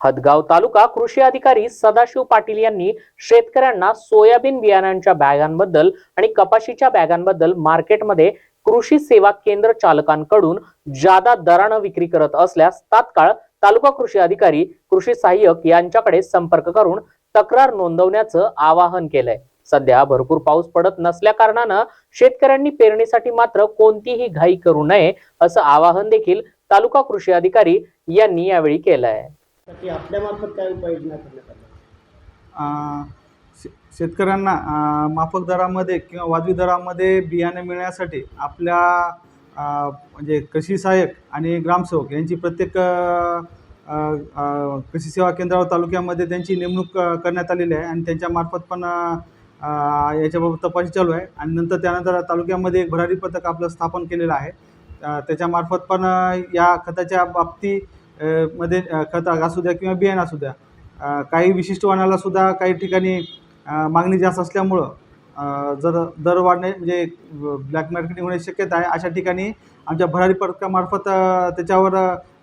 हदगाव तालुका कृषी अधिकारी सदाशिव पाटील यांनी शेतकऱ्यांना सोयाबीन बियाणांच्या बॅगांबद्दल आणि कपाशीच्या बॅगांबद्दल मार्केटमध्ये कृषी सेवा केंद्र चालकांकडून जादा दरानं विक्री करत असल्यास तात्काळ तालुका कृषी अधिकारी कृषी सहाय्यक यांच्याकडे संपर्क करून तक्रार नोंदवण्याचं आवाहन केलंय. सध्या भरपूर पाऊस पडत नसल्या कारणानं शेतकऱ्यांनी पेरणीसाठी मात्र कोणतीही घाई करू नये असं आवाहन देखील तालुका कृषी अधिकारी यांनी यावेळी केलंय. साठी आपल्यामार्फत काय उपाययोजना करण्यात आल्या? शे शेतकऱ्यांना माफक दरामध्ये किंवा वाजवी दरामध्ये बियाणे मिळण्यासाठी आपल्या म्हणजे कृषी सहाय्यक आणि ग्रामसेवक यांची प्रत्येक कृषी सेवा केंद्रावर तालुक्यामध्ये त्यांची नेमणूक करण्यात आलेली आहे आणि त्यांच्यामार्फत पण याच्याबाबत तपासणी चालू आहे. आणि नंतर त्यानंतर तालुक्यामध्ये एक भरारी पथक आपलं स्थापन केलेलं आहे. त्याच्यामार्फत पण या खताच्या बाबती मध्ये खत असू द्या किंवा बियाणं असू द्या काही विशिष्ट वाणाला सुद्धा काही ठिकाणी मागणी जास्त असल्यामुळं जर दर वाढणे म्हणजे ब्लॅक मार्केटिंग होण्याची शक्यता आहे अशा ठिकाणी आमच्या भरारी पथकामार्फत त्याच्यावर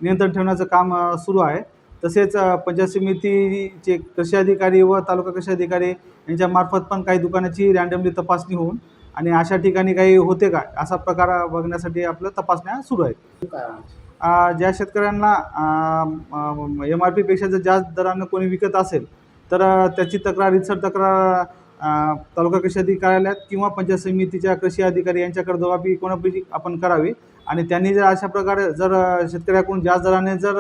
नियंत्रण ठेवण्याचं काम सुरू आहे. तसेच पंचायत समितीचे कृषी अधिकारी व तालुका कृषी अधिकारी यांच्यामार्फत पण काही दुकानाची रँडमली तपासणी होऊन आणि अशा ठिकाणी काही होते का असा प्रकार बघण्यासाठी आपलं तपासण्या सुरू आहेत. ज्या शेतकऱ्यांना एम आर पीपेक्षा जर जास्त दरानं कोणी विकत असेल तर त्याची तक्रार रितसर तक्रार तालुका कृषी अधिकारी कार्यालयात किंवा पंचायत समितीच्या कृषी अधिकारी यांच्याकडे जबाबी कोणापैकी आपण करावी. आणि त्यांनी जर अशा प्रकारे जर शेतकऱ्याकडून जास्त दराने जर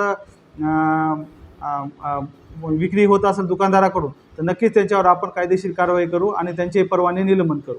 विक्री होत असेल दुकानदाराकडून तर नक्कीच त्यांच्यावर आपण कायदेशीर कारवाई करू आणि त्यांचे परवाने निलंबन करू.